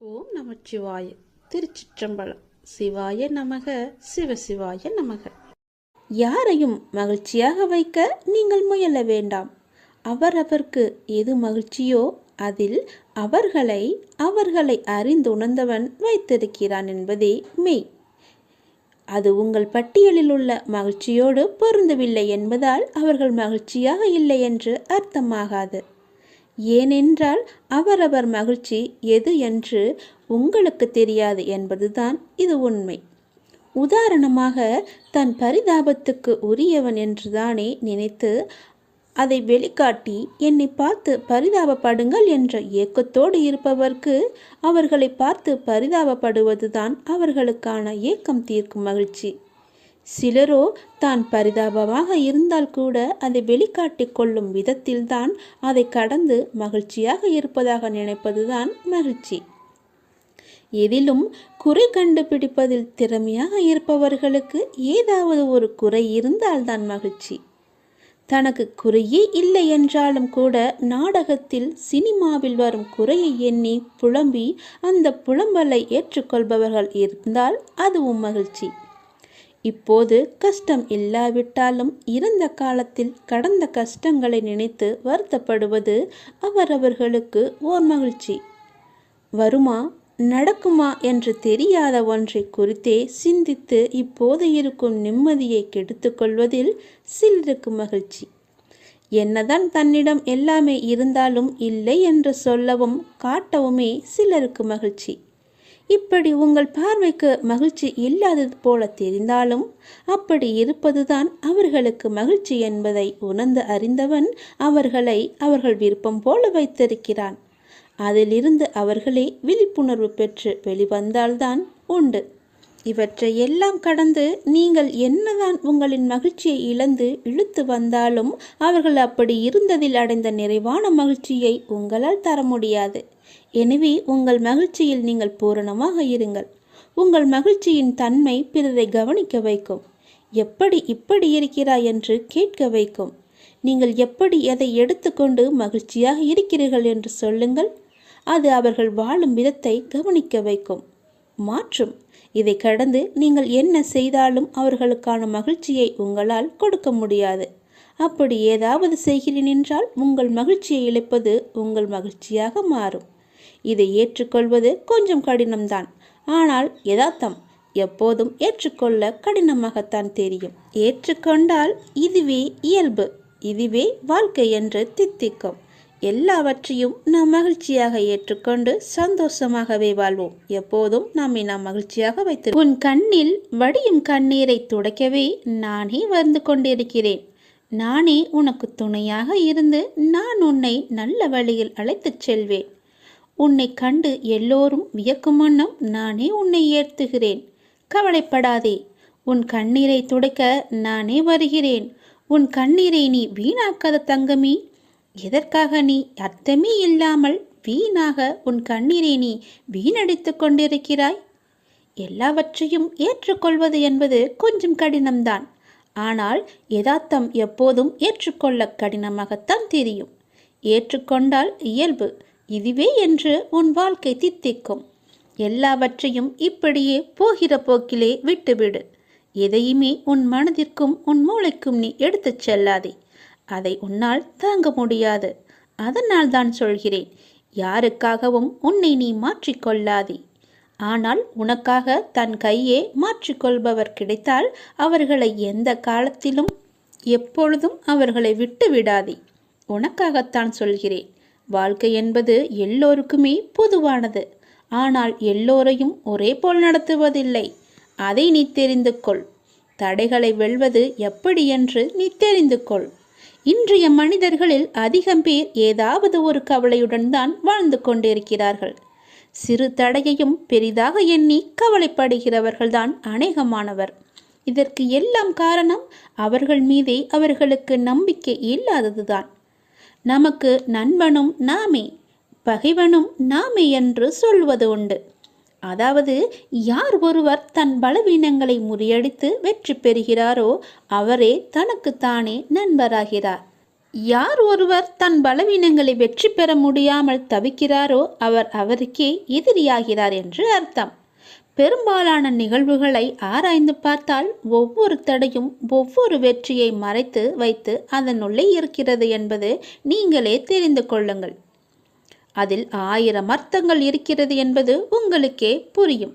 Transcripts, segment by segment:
ஓம் நமச்சிவாய. திருச்சிற்றம்பலம். சிவாய நமக. சிவசிவாய நமக. யாரையும் மகிழ்ச்சியாக வைக்க நீங்கள் முயல வேண்டாம். அவரவர்க்கு எது மகிழ்ச்சியோ அதில் அவர்களை அவர்களை அறிந்துணர்ந்தவன் வைத்திருக்கிறான் என்பதே மெய். அது உங்கள் பட்டியலில் உள்ள மகிழ்ச்சியோடு பொருந்தவில்லை என்பதால் அவர்கள் மகிழ்ச்சியாக இல்லை என்று அர்த்தமாகாது. ஏனென்றால் அவரவர் மகிழ்ச்சி எது என்று உங்களுக்கு தெரியாது என்பதுதான் இது உண்மை. உதாரணமாக தன் பரிதாபத்துக்கு உரியவன் என்றுதானே நினைத்து அதை வெளிக்காட்டி என்னை பார்த்து பரிதாபப்படுங்கள் என்ற ஏக்கத்தோடு இருப்பவர்க்கு அவர்களை பார்த்து பரிதாபப்படுவதுதான் அவர்களுக்கான ஏக்கம் தீர்க்கும் மகிழ்ச்சி. சிலரோ தான் பரிதாபமாக இருந்தால் கூட அதை வெளிக்காட்டிக் கொள்ளும் விதத்தில்தான் அதை கடந்து மகிழ்ச்சியாக இருப்பதாக நினைப்பதுதான் மகிழ்ச்சி. எதிலும் குறை கண்டுபிடிப்பதில் திறமையாக இருப்பவர்களுக்கு ஏதாவது ஒரு குறை இருந்தால்தான் மகிழ்ச்சி. தனக்கு குறையே இல்லை என்றாலும் கூட நாடகத்தில் சினிமாவில் வரும் குறையை எண்ணி புலம்பி அந்த புலம்பலை ஏற்றுக்கொள்பவர்கள் இருந்தால் அதுவும் மகிழ்ச்சி. இப்போது கஷ்டம் இல்லாவிட்டாலும் இறந்த காலத்தில் கடந்த கஷ்டங்களை நினைத்து வருத்தப்படுவது அவரவர்களுக்கு ஓர் மகிழ்ச்சி. வருமா? நடக்குமா என்று தெரியாத ஒன்றை குறித்தே சிந்தித்து இப்போது இருக்கும் நிம்மதியை கெடுத்துக்கொள்வதில் சிலருக்கு மகிழ்ச்சி. என்னதான் தன்னிடம் எல்லாமே இருந்தாலும் இல்லை என்று சொல்லவும் காட்டவுமே சிலருக்கு மகிழ்ச்சி. இப்படி உங்கள் பார்வைக்கு மகிழ்ச்சி இல்லாதது போல தெரிந்தாலும் அப்படி இருப்பதுதான் அவர்களுக்கு மகிழ்ச்சி என்பதை உணர்ந்து அறிந்தவன் அவர்களை அவர்கள் விருப்பம் போல வைத்திருக்கிறான். அதிலிருந்து அவர்களே விழிப்புணர்வு பெற்று வெளிவந்தால்தான் உண்டு. இவற்றை எல்லாம் கடந்து நீங்கள் என்னதான் உங்களின் மகிழ்ச்சியை இழந்து இழுத்து வந்தாலும் அவர்கள் அப்படி இருந்ததில் அடைந்த நிறைவான மகிழ்ச்சியை உங்களால் தர முடியாது. எனவே உங்கள் மகிழ்ச்சியில் நீங்கள் பூரணமாக இருங்கள். உங்கள் மகிழ்ச்சியின் தன்மை பிறரை கவனிக்க வைக்கும். எப்படி இப்படி இருக்கிறாய் என்று கேட்க வைக்கும். நீங்கள் எப்படி எதை எடுத்துக்கொண்டு மகிழ்ச்சியாக இருக்கிறீர்கள் என்று சொல்லுங்கள். அது அவர்கள் வாழும் விதத்தை கவனிக்க வைக்கும். மாற்றும். இதை கடந்து நீங்கள் என்ன செய்தாலும் அவர்களுக்கான மகிழ்ச்சியை உங்களால் கொடுக்க முடியாது. அப்படி ஏதாவது செய்கிறேன் என்றால் உங்கள் மகிழ்ச்சியை இழப்பது உங்கள் மகிழ்ச்சியாக மாறும். இதை ஏற்றுக்கொள்வது கொஞ்சம் கடினம்தான். ஆனால் யதார்த்தம் எப்போதும் ஏற்றுக்கொள்ள கடினமாகத்தான் தெரியும். ஏற்றுக்கொண்டால் இதுவே இயல்பு இதுவே வாழ்க்கை என்று தித்திக்கும். எல்லாவற்றையும் நாம் மகிழ்ச்சியாக ஏற்றுக்கொண்டு சந்தோஷமாகவே வாழ்வோம். எப்போதும் நம்மை நாம் மகிழ்ச்சியாக வைத்து உன் கண்ணில் வடியும் கண்ணீரை துடைக்கவே நானே வந்து கொண்டிருக்கிறேன். நானே உனக்கு துணையாக இருந்து நான் உன்னை நல்ல வழியில் அழைத்துச் செல்வேன். உன்னை கண்டு எல்லோரும் வியக்கும் வண்ணம் நானே உன்னை ஏற்றுகிறேன். கவலைப்படாதே. உன் கண்ணீரை துடைக்க நானே வருகிறேன். உன் கண்ணீரை நீ வீணாக்காத தங்கமி. எதற்காக நீ அர்த்தமே இல்லாமல் வீணாக உன் கண்ணீரை நீ வீணடித்து கொண்டிருக்கிறாய்? எல்லாவற்றையும் ஏற்றுக்கொள்வது என்பது கொஞ்சம் கடினம்தான். ஆனால் யதார்த்தம் எப்போதும் ஏற்றுக்கொள்ள கடினமாகத்தான் தெரியும். ஏற்றுக்கொண்டால் இயல்பு. இதுவே என்று உன் வாழ்க்கை தித்திக்கும். எல்லாவற்றையும் இப்படியே போகிற போக்கிலே விட்டுவிடு. எதையுமே உன் மனதிற்கும் உன் மூளைக்கும் நீ எடுத்துச் செல்லாதே. அதை உன்னால் தாங்க முடியாது. அதனால் தான் சொல்கிறேன் யாருக்காகவும் உன்னை நீ மாற்றிக்கொள்ளாதே. ஆனால் உனக்காக தன் கையே மாற்றிக்கொள்பவர் கிடைத்தால் அவர்களை எந்த காலத்திலும் எப்பொழுதும் அவர்களை விட்டு விடாதே உனக்காகத்தான் சொல்கிறேன் வாழ்க்கை என்பது எல்லோருக்குமே பொதுவானது. ஆனால் எல்லோரையும் ஒரே போல் நடத்துவதில்லை. அதை நீ தெரிந்து கொள். தடைகளை வெல்வது எப்படி என்று நீ தெரிந்து கொள். இன்றைய மனிதர்களில் அதிகம் பேர் ஏதாவது ஒரு கவலையுடன் தான் வாழ்ந்து கொண்டிருக்கிறார்கள். சிறு தடையையும் பெரிதாக எண்ணி கவலைப்படுகிறவர்கள்தான் அநேகமானவர். இதற்கு எல்லாம் காரணம் அவர்கள் மீதே அவர்களுக்கு நம்பிக்கை இல்லாததுதான். நமக்கு நண்பனும் நாமே பகைவனும் நாமே என்று சொல்வது உண்டு. அதாவது யார் ஒருவர் தன் பலவீனங்களை முறியடித்து வெற்றி பெறுகிறாரோ அவரே தனக்குத்தானே நண்பராகிறார். யார் ஒருவர் தன் பலவீனங்களை வெற்றி பெற முடியாமல் தவிக்கிறாரோ அவர் அவருக்கே எதிரியாகிறார் என்று அர்த்தம். பெரும்பாலான நிகழ்வுகளை ஆராய்ந்து பார்த்தால் ஒவ்வொரு தடையும் ஒவ்வொரு வெற்றியை மறைத்து வைத்து அதனுள்ளே இருக்கிறது என்பது நீங்களே தெரிந்து கொள்ளுங்கள். அதில் ஆயிரம் அர்த்தங்கள் இருக்கிறது என்பது உங்களுக்கே புரியும்.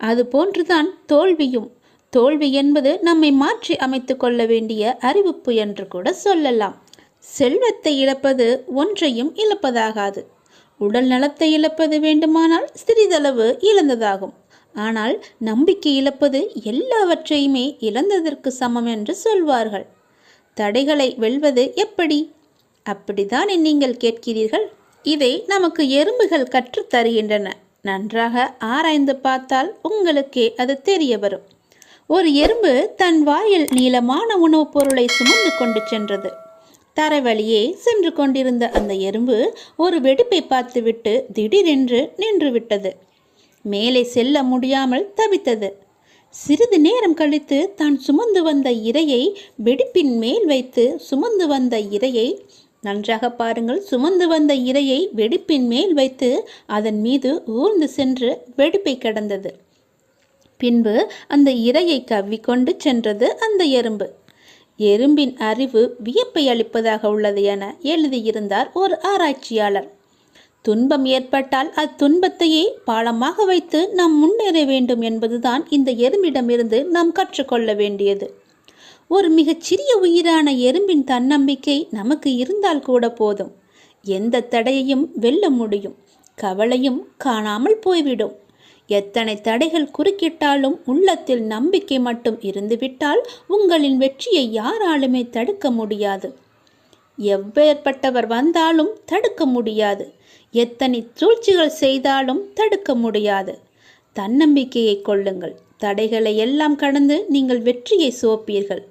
அதுபோன்றுதான் தோல்வியும். தோல்வி என்பது நம்மை மாற்றி அமைத்து கொள்ள வேண்டிய அறிவிப்பு என்று கூட சொல்லலாம். செல்வத்தை இழப்பது ஒன்றையும் இழப்பதாகாது. உடல் நலத்தை இழப்பது வேண்டுமானால் சிறிதளவு இழந்ததாகும். ஆனால் நம்பிக்கை இழப்பது எல்லாவற்றையுமே இழந்ததற்கு சமம் என்று சொல்வார்கள். தடைகளை வெல்வது எப்படி? அப்படித்தான் நீங்கள் கேட்கிறீர்கள்? இதை நமக்கு எறும்புகள் கற்றுத் தருகின்றன. நன்றாக ஆராய்ந்து பார்த்தால் உங்களுக்கே அது தெரிய வரும். ஒரு எறும்பு தன் வாயில் நீளமான உணவுப் பொருளை சுமந்து கொண்டு சென்றது. தரைவழியே சென்று கொண்டிருந்த அந்த எறும்பு ஒரு வெடிப்பை பார்த்துவிட்டு திடீரென்று நின்றுவிட்டது. மேலே செல்ல முடியாமல் தவித்தது. சிறிது நேரம் கழித்து தான் சுமந்து வந்த இரையை வெடிப்பின் மேல் வைத்து சுமந்து வந்த இரையை நன்றாக பாருங்கள் சுமந்து வந்த இரையை வெடிப்பின் மேல் வைத்து அதன் மீது ஊர்ந்து சென்று வெடிப்பை கடந்தது. பின்பு அந்த இரையை கவ்விக்கொண்டு சென்றது அந்த எறும்பு. எறும்பின் அறிவு வியப்பை அளிப்பதாக உள்ளது என எழுதியிருந்தார் ஒரு ஆராய்ச்சியாளர். துன்பம் ஏற்பட்டால் அத்துன்பத்தையே பாலமாக வைத்து நாம் முன்னேற வேண்டும் என்பதுதான் இந்த எறும்பிடமிருந்து நாம் கற்றுக்கொள்ள வேண்டியது. ஒரு மிகச்சிறிய உயிரான எறும்பின் தன்னம்பிக்கை நமக்கு இருந்தால் கூட போதும். எந்த தடையையும் வெல்ல முடியும். கவலையும் காணாமல் போய்விடும். எத்தனை தடைகள் குறுக்கிட்டாலும் உள்ளத்தில் நம்பிக்கை மட்டும் இருந்துவிட்டால் உங்களின் வெற்றியை யாராலுமே தடுக்க முடியாது. எவ்வேற்பட்டவர் வந்தாலும் தடுக்க முடியாது. எத்தனை சூழ்ச்சிகள் செய்தாலும் தடுக்க முடியாது. தன்னம்பிக்கையை கொள்ளுங்கள். தடைகளை எல்லாம் கடந்து நீங்கள் வெற்றியை சுவப்பீர்கள்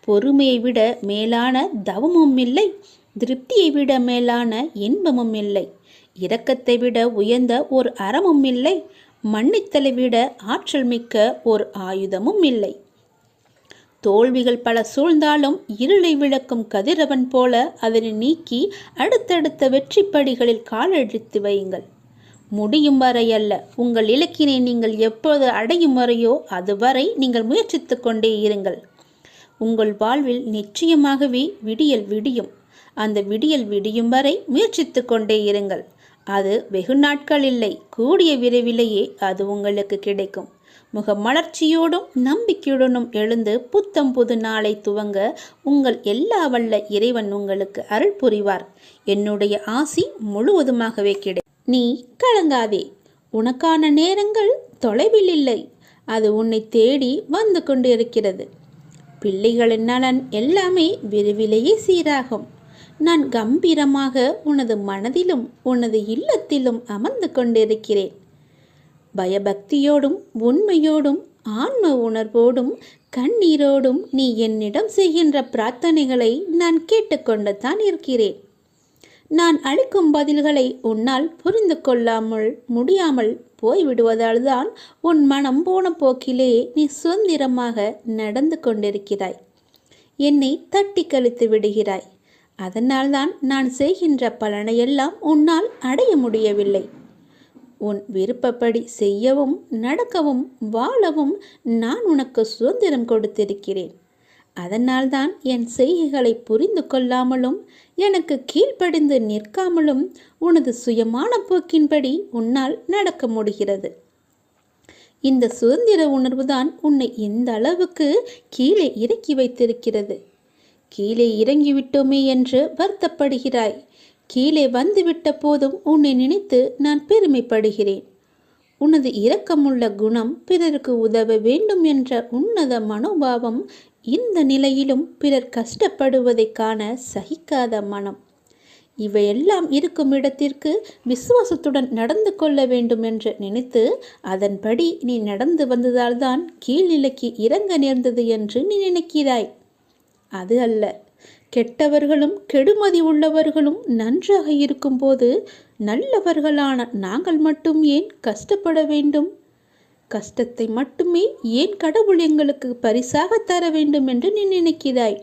பொறுமையை விட மேலான தவமும் இல்லை. திருப்தியை விட மேலான இன்பமும் இல்லை. இரக்கத்தை விட உயர்ந்த ஒரு அறமும் இல்லை. மன்னித்தலை விட ஆற்றல் மிக்க ஒரு ஆயுதமும் இல்லை. தோல்விகள் பல சூழ்ந்தாலும் இருளை விளக்கும் கதிரவன் போல அதனை நீக்கி அடுத்தடுத்த வெற்றிப்படிகளில் காலடித்து வையுங்கள். முடியும் வரை அல்ல உங்கள் இலக்கினை நீங்கள் எப்போது அடையும் வரையோ அதுவரை நீங்கள் முயற்சித்து கொண்டே இருங்கள். உங்கள் வாழ்வில் நிச்சயமாகவே விடியல் விடியும். அந்த விடியல் விடியும் வரை முயற்சித்து கொண்டே இருங்கள். அது வெகு நாட்கள் இல்லை கூடிய விரைவிலேயே அது உங்களுக்கு கிடைக்கும். முகமலர்ச்சியோடும் நம்பிக்கையுடனும் எழுந்து புத்தம் புது நாளை துவங்க உங்கள் எல்லா வல்ல இறைவன் உங்களுக்கு அருள் புரிவார். என்னுடைய ஆசி முழுவதுமாகவே கிடை நீ கலங்காதே. உனக்கான நேரங்கள் தொலைவில் இல்லை. அது உன்னை தேடி வந்து கொண்டிருக்கிறது. பிள்ளைகளின் நலன் எல்லாமே விரைவிலேயே சீராகும். நான் கம்பீரமாக உனது மனதிலும் உனது இல்லத்திலும் அமர்ந்து கொண்டிருக்கிறேன். பயபக்தியோடும் உண்மையோடும் ஆன்ம உணர்வோடும் கண்ணீரோடும் நீ என்னிடம் செய்கின்ற பிரார்த்தனைகளை நான் கேட்டுக்கொண்டு தான் இருக்கிறேன். நான் அளிக்கும் பதில்களை உன்னால் புரிந்து கொள்ளாமல் முடியாமல் போய்விடுவதால் தான் உன் மனம் போன போக்கிலே நீ சுதந்திரமாக நடந்து கொண்டிருக்கிறாய். என்னை தட்டி கழித்து விடுகிறாய். அதனால்தான் நான் செய்கின்ற பலனையெல்லாம் உன்னால் அடைய முடியவில்லை. உன் விருப்பப்படி செய்யவும் நடக்கவும் வாழவும் நான் உனக்கு சுதந்திரம் கொடுத்திருக்கிறேன். அதனால்தான் என் செய்கைகளை புரிந்து கொள்ளாமலும் எனக்கு கீழ்ப்படிந்து நிற்காமலும் உனது சுயமான போக்கின்படி உன்னால் நடக்க முடிகிறது. இந்த சுதந்திர உணர்வுதான் உன்னை இந்த அளவுக்கு கீழே இறக்கி வைத்திருக்கிறது. கீழே இறங்கிவிட்டோமே என்று வருத்தப்படுகிறாய். கீழே வந்துவிட்ட போதும் உன்னை நினைத்து நான் பெருமைப்படுகிறேன். உனது இரக்கமுள்ள குணம் பிறருக்கு உதவ வேண்டும் என்ற உன்னத மனோபாவம் இந்த நிலையிலும் பிறர் கஷ்டப்படுவதை காண சகிக்காத மனம். இவையெல்லாம் இருக்கும் இடத்திற்கு விசுவாசத்துடன் நடந்து கொள்ள வேண்டும் என்று நினைத்து அதன்படி நீ நடந்து வந்ததால்தான் கீழ்நிலைக்கு இறங்க நேர்ந்தது என்று நீ நினைக்கிறாய். அது அல்ல. கெட்டவர்களும் கெடுமதி உள்ளவர்களும் நன்றாக இருக்கும்போது நல்லவர்களான நாங்கள் மட்டும் ஏன் கஷ்டப்பட வேண்டும்? கஷ்டத்தை மட்டுமே ஏன் கடவுள் எங்களுக்கு பரிசாக தர வேண்டும் என்று நீ நினைக்கிறாய்?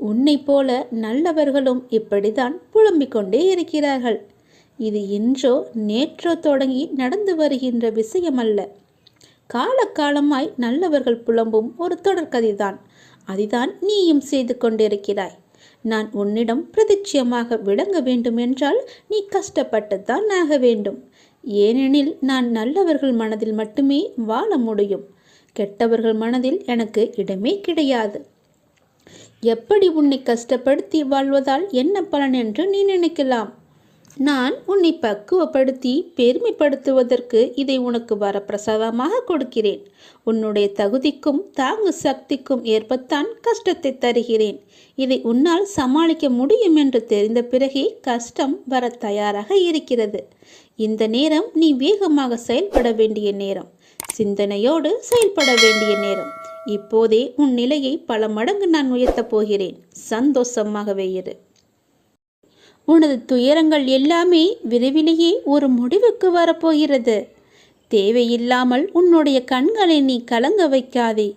உன்னைப் போல நல்லவர்களும் இப்படிதான் புலம்பிக் கொண்டே இருக்கிறார்கள். இது இன்றோ நேற்றோ தொடங்கி நடந்து வருகின்ற விஷயமல்ல. காலக்காலமாய் நல்லவர்கள் புலம்பும் ஒரு தொடர்கதைதான். அதுதான் நீயும் செய்து கொண்டிருக்கிறாய். நான் உன்னிடம் பிரதிச்சியமாக விளங்க வேண்டுமென்றால் நீ கஷ்டப்பட்டுத்தான் ஆக வேண்டும். ஏனெனில் நான் நல்லவர்கள் மனதில் மட்டுமே வாழ முடியும். கெட்டவர்கள் மனதில் எனக்கு இடமே கிடையாது. எப்படி உன்னை கஷ்டப்படுத்தி வாழ்வதால் என்ன பலன் என்று நீ நினைக்கலாம்? நான் உன்னை பக்குவப்படுத்தி பெருமைப்படுத்துவதற்கு இதை உனக்கு வரப்பிரசாதமாக கொடுக்கிறேன். உன்னுடைய தகுதிக்கும் தாங்கு சக்திக்கும் ஏற்பத்தான் கஷ்டத்தை தருகிறேன். இதை உன்னால் சமாளிக்க முடியும் என்று தெரிந்த பிறகே கஷ்டம் வர தயாராக இருக்கிறது. இந்த நேரம் நீ வேகமாக செயல்பட வேண்டிய நேரம். சிந்தனையோடு செயல்பட வேண்டிய நேரம். இப்போதே உன் நிலையை பல மடங்கு நான் உயர்த்தப் போகிறேன். சந்தோஷமாகவே இரு. உனது துயரங்கள் எல்லாமே விரைவிலேயே ஒரு முடிவுக்கு வரப்போகிறது. தேவையில்லாமல் உன்னுடைய கண்களை நீ கலங்க வைக்காதே.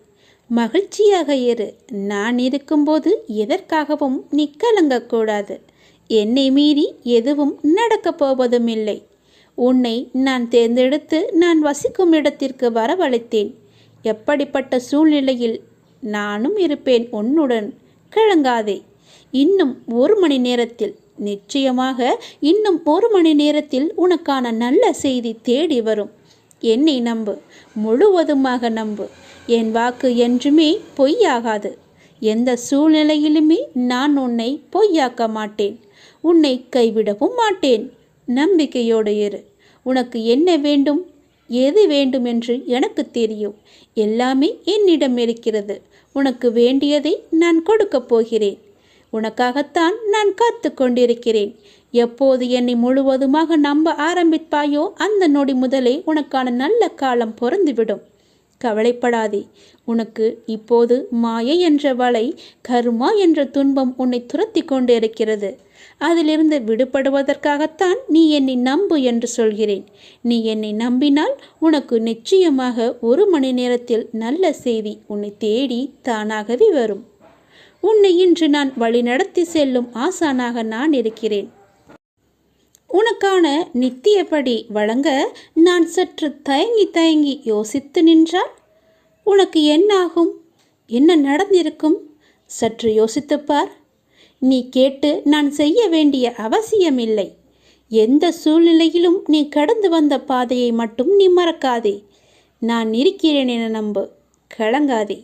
மகிழ்ச்சியாக இரு. நான் இருக்கும்போது எதற்காகவும் நீ கலங்கக்கூடாது என்னை மீறி எதுவும் நடக்கப் போவதும் இல்லை உன்னை நான் தேர்ந்தெடுத்து நான் வசிக்கும் இடத்திற்கு வரவழைத்தேன். எப்படிப்பட்ட சூழ்நிலையில் நானும் இருப்பேன் உன்னுடன். கிழங்காதே இன்னும் ஒரு மணி நேரத்தில் நிச்சயமாக இன்னும் ஒரு மணி நேரத்தில் உனக்கான நல்ல செய்தி தேடி வரும். என்னை நம்பு முழுவதுமாக நம்பு. என் வாக்கு என்றுமே பொய்யாகாது. எந்த சூழ்நிலையிலுமே நான் உன்னை பொய்யாக்க மாட்டேன். உன்னை கைவிடவும் மாட்டேன். நம்பிக்கையோடு இரு. உனக்கு என்ன வேண்டும்? எது வேண்டும் என்று எனக்கு தெரியும். எல்லாமே என்னிடம் இருக்கிறது. உனக்கு வேண்டியதை நான் கொடுக்கப் போகிறேன். உனக்காகத்தான் நான் காத்து கொண்டிருக்கிறேன். எப்போது என்னை முழுவதுமாக நம்ப ஆரம்பிப்பாயோ அந்த நொடி முதலே உனக்கான நல்ல காலம் பொருந்துவிடும் கவலைப்படாதே. உனக்கு இப்போது மாயை என்ற வலை கருமா என்ற துன்பம் உன்னை துரத்தி கொண்டு இருக்கிறது அதிலிருந்து விடுபடுவதற்காகத்தான் நீ என்னை நம்பு என்று சொல்கிறேன். நீ என்னை நம்பினால் உனக்கு நிச்சயமாக ஒரு மணி நேரத்தில் நல்ல செய்தி உன்னை தேடி தானாகவே வரும். உன்னை இன்று நான் வழிநடத்தி செல்லும் ஆசானாக நான் இருக்கிறேன். உனக்கான நித்தியப்படி வழங்க நான் சற்று தயங்கி தயங்கி யோசித்து நின்றால் உனக்கு என்னாகும்? என்ன நடந்திருக்கும்? சற்று யோசித்துப்பார் நீ கேட்டு நான் செய்ய வேண்டிய அவசியமில்லை. எந்த சூழ்நிலையிலும் நீ கடந்து வந்த பாதையை மட்டும் நீ மறக்காதே. நான் இருக்கிறேன் என நம்பு. கலங்காதே.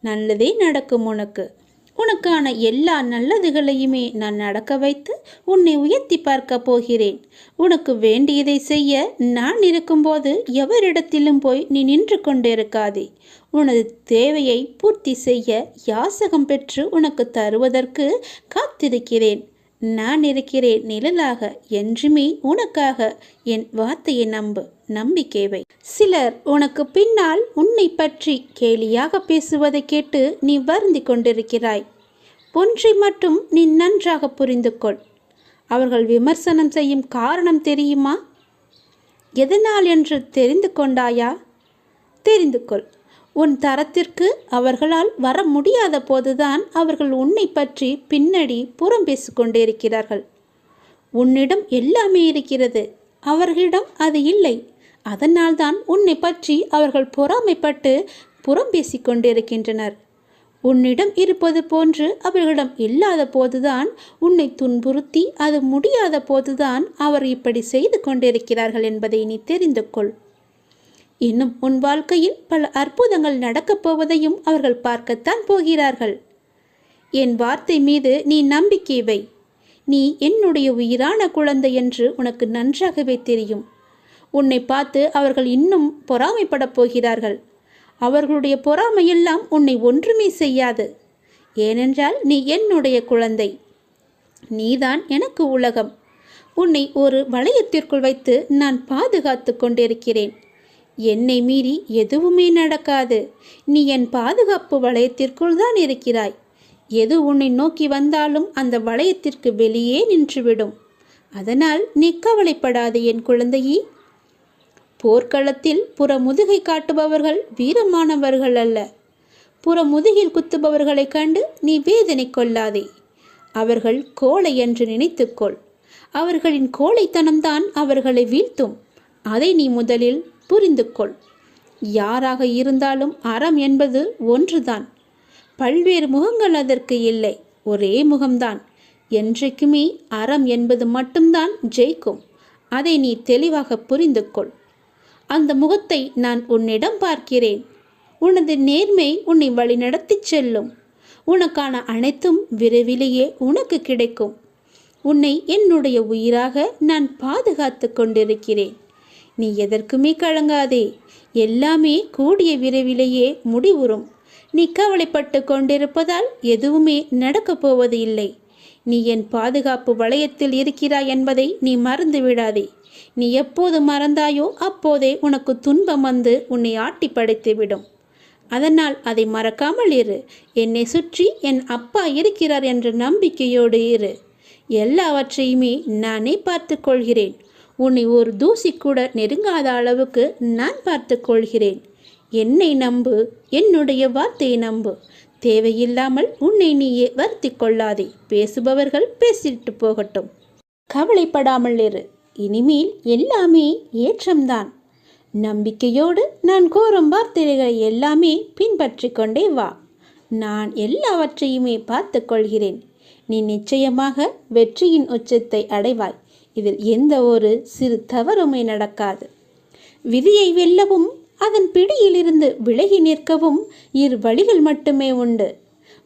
நல்லதே நடக்கும் உனக்கு. உனக்கான எல்லா நல்லதுகளையுமே நான் நடக்க வைத்து உன்னை உயர்த்தி பார்க்க போகிறேன். உனக்கு வேண்டியதை செய்ய நான் இருக்கும்போது எவரிடத்திலும் போய் நீ நின்று கொண்டிருக்காதே. உனது தேவையை பூர்த்தி செய்ய யாசகம் பெற்று உனக்கு தருவதற்கு காத்திருக்கிறேன். நான் இருக்கிறேன் நிழலாக என்றுமே உனக்காக என் வார்த்தையை நம்பு நம்பிக்கைவை சிலர் உனக்கு பின்னால் உன்னை பற்றி கேலியாக பேசுவதை கேட்டு நீ வருந்தி கொண்டிருக்கிறாய். ஒன்றை மட்டும் நீ நன்றாக புரிந்து கொள். அவர்கள் விமர்சனம் செய்யும் காரணம் தெரியுமா? எதனால் என்று தெரிந்து கொண்டாயா? தெரிந்து கொள். உன் தரத்திற்கு அவர்களால் வர முடியாத போதுதான் அவர்கள் உன்னை பற்றி பின்னடி புறம் பேசிக்கொண்டிருக்கிறார்கள். உன்னிடம் எல்லாமே இருக்கிறது. அவர்களிடம் அது இல்லை. அதனால்தான் உன்னை பற்றி அவர்கள் பொறாமைப்பட்டு புறம் பேசிக்கொண்டிருக்கின்றனர். உன்னிடம் இருப்பது போன்று அவர்களிடம் இல்லாத போதுதான் உன்னை துன்புறுத்தி அது முடியாத போதுதான் அவர் இப்படி செய்து கொண்டிருக்கிறார்கள் என்பதை நீ தெரிந்து கொள் இன்னும் உன் வாழ்க்கையில் பல அற்புதங்கள் நடக்கப் போவதையும் அவர்கள் பார்க்கத்தான் போகிறார்கள். என் வார்த்தை மீது நீ நம்பிக்கை வை. நீ என்னுடைய உயிரான குழந்தை என்று உனக்கு நன்றாகவே தெரியும். உன்னை பார்த்து அவர்கள் இன்னும் பொறாமைப்படப் போகிறார்கள். அவர்களுடைய பொறாமையெல்லாம் உன்னை ஒன்றுமே செய்யாது. ஏனென்றால் நீ என்னுடைய குழந்தை. நீதான் எனக்கு உலகம். உன்னை ஒரு வளையத்திற்குள் வைத்து நான் பாதுகாத்து கொண்டிருக்கிறேன். என்னை மீறி எதுவுமே நடக்காது. நீ என் பாதுகாப்பு வளையத்திற்குள் தான் இருக்கிறாய். எது உன்னை நோக்கி வந்தாலும் அந்த வளையத்திற்கு வெளியே நின்றுவிடும். அதனால் நீ கவலைப்படாது என் குழந்தையே. போர்க்களத்தில் புற முதுகை காட்டுபவர்கள் வீரமானவர்கள் அல்ல. புற முதுகில் குத்துபவர்களைக் கண்டு நீ வேதனை கொள்ளாதே. அவர்கள் கோழை என்று நினைத்துக்கொள். அவர்களின் கோழைத்தனம்தான் அவர்களை வீழ்த்தும். அதை நீ முதலில் புரிந்து கொள் யாராக இருந்தாலும் அறம் என்பது ஒன்றுதான். பல்வேறு முகங்கள் அதற்கு இல்லை. ஒரே முகம்தான். என்றைக்குமே அறம் என்பது மட்டும்தான் ஜெயிக்கும். அதை நீ தெளிவாக புரிந்து கொள் அந்த முகத்தை நான் உன்னிடம் பார்க்கிறேன். உனது நேர்மை உன்னை வழிநடத்திச் செல்லும். உனக்கான அனைத்தும் விரைவிலேயே உனக்கு கிடைக்கும். உன்னை என்னுடைய உயிராக நான் பாதுகாத்து கொண்டிருக்கிறேன். நீ எதற்குமே கலங்காதே. எல்லாமே கூடிய விரைவிலேயே முடிவுறும். நீ கவலைப்பட்டு கொண்டிருப்பதால் எதுவுமே நடக்கப் போவது இல்லை. நீ என் பாதுகாப்பு வளையத்தில் இருக்கிறாய் என்பதை நீ மறந்து விடாதே. நீ எப்போது மறந்தாயோ அப்போதே உனக்கு துன்பம் வந்து உன்னை ஆட்டி படைத்துவிடும் அதனால் அதை மறக்காமல் இரு. என்னை சுற்றி என் அப்பா இருக்கிறார் என்ற நம்பிக்கையோடு இரு. எல்லாவற்றையுமே நானே பார்த்து கொள்கிறேன். உன்னை ஒரு தூசி கூட நெருங்காத அளவுக்கு நான் பார்த்து கொள்கிறேன். என்னை நம்பு என்னுடைய வார்த்தையை நம்பு. தேவையில்லாமல் உன்னை நீயே வருத்தி கொள்ளாதே. பேசுபவர்கள் பேசிட்டு போகட்டும். கவலைப்படாமல் இரு. இனிமேல் எல்லாமே ஏற்றம்தான். நம்பிக்கையோடு நான் கோரும் வார்த்தைகளை எல்லாமே பின்பற்றி கொண்டே வா. நான் எல்லாவற்றையுமே பார்த்து கொள்கிறேன். நீ நிச்சயமாக வெற்றியின் உச்சத்தை அடைவாய். இதில் எந்த ஒரு சிறு தவறுமே நடக்காது. விதியை வெல்லவும் அதன் பிடியிலிருந்து விலகி நிற்கவும் இரு வழிகள் மட்டுமே உண்டு.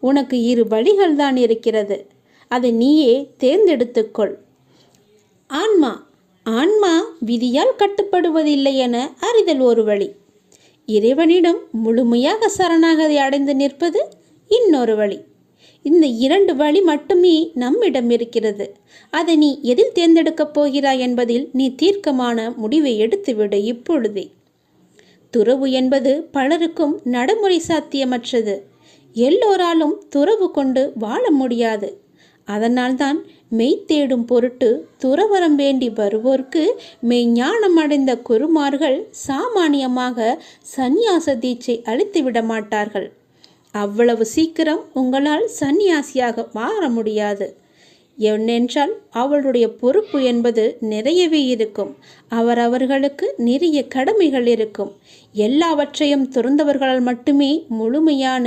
உனக்கு இரு வழிகள் தான் இருக்கிறது. அதை நீயே தேர்ந்தெடுத்துக்கொள். ஆன்மா ஆன்மா விதியால் கட்டுப்படுவதில்லை என அறிதல் ஒரு வழி. இறைவனிடம் முழுமையாக சரணாகதி அடைந்து நிற்பது இன்னொரு வழி. இந்த இரண்டு வழி மட்டுமே நம்மிடம் இருக்கிறது. அதை நீ எதில் தேர்ந்தெடுக்கப் போகிறாய் என்பதில் நீ தீர்க்கமான முடிவை எடுத்துவிடு இப்பொழுதே. துறவு என்பது பலருக்கும் நடைமுறை சாத்தியமற்றது. எல்லோராலும் துறவு கொண்டு வாழ முடியாது. அதனால்தான் மெய் தேடும் பொருட்டு துறவரம் வேண்டி வருவோர்க்கு மெய்ஞானம் அடைந்த குருமார்கள் சாமானியமாக சந்நியாச தீட்சை அளித்து விட மாட்டார்கள். அவ்வளவு சீக்கிரம் உங்களால் சந்நியாசியாக மாற முடியாது. என்னென்றால் அவளுடைய பொறுப்பு என்பது நிறையவே இருக்கும். அவரவர்களுக்கு நிறைய கடமைகள் இருக்கும். எல்லாவற்றையும் துறந்தவர்களால் மட்டுமே முழுமையான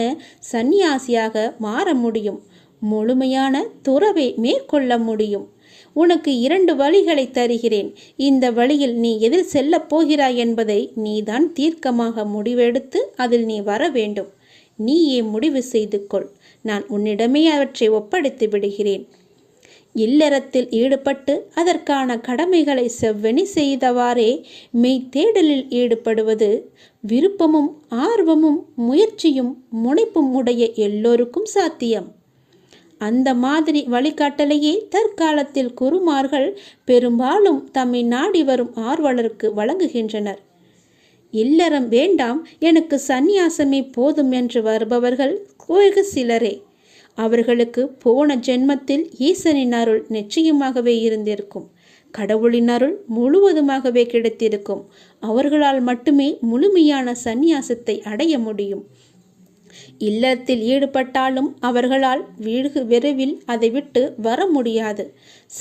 சந்நியாசியாக மாற முடியும். முழுமையான துறவை மேற்கொள்ள முடியும். உனக்கு இரண்டு வழிகளை தருகிறேன். இந்த வழியில் நீ எதில் செல்லப் போகிறாய் என்பதை நீதான் தீர்க்கமாக முடிவெடுத்து அதில் நீ வர வேண்டும். நீயே முடிவு செய்து கொள் நான் உன்னிடமே அவற்றை ஒப்படைத்து விடுகிறேன். இல்லறத்தில் ஈடுபட்டு அதற்கான கடமைகளை செவ்வெனி செய்தவாறே மெய் தேடலில் ஈடுபடுவது விருப்பமும் ஆர்வமும் முயற்சியும் முனைப்பும் உடைய எல்லோருக்கும் சாத்தியம். அந்த மாதிரி வழிகாட்டலையே தற்காலத்தில் குருமார்கள் பெரும்பாலும் தம்மை நாடி வரும் ஆர்வலருக்கு வழங்குகின்றனர். இல்லறம் வேண்டாம் எனக்கு சந்நியாசமே போதும் என்று வருபவர்கள் வெகு சிலரே. அவர்களுக்கு போன ஜென்மத்தில் ஈசனின் அருள் நிச்சயமாகவே இருந்திருக்கும். கடவுளின் அருள் முழுவதுமாகவே கிடைத்திருக்கும். அவர்களால் மட்டுமே முழுமையான சந்நியாசத்தை அடைய முடியும். இல்லத்தில் ஈடுபட்டாலும் அவர்களால் வீடு விரைவில் அதை விட்டு வர முடியாது.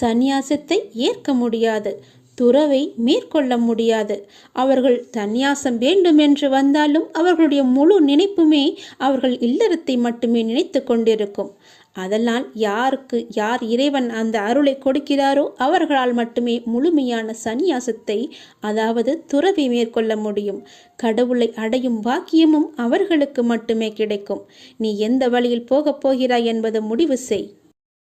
சந்நியாசத்தை ஏற்க முடியாது. துறவை மேற்கொள்ள முடியாது. அவர்கள் தன்யாசம் வேண்டும் என்று வந்தாலும் அவர்களுடைய முழு நினைப்புமே அவர்கள் இல்லறத்தை மட்டுமே நினைத்து கொண்டிருக்கும். அதனால் யாருக்கு யார் இறைவன் அந்த அருளை கொடுக்கிறாரோ அவர்களால் மட்டுமே முழுமையான சந்நியாசத்தை அதாவது துறவி மேற்கொள்ள முடியும். கடவுளை அடையும் பாக்கியமும் அவர்களுக்கு மட்டுமே கிடைக்கும். நீ எந்த வழியில் போகப் போகிறாய் என்பது முடிவு செய்.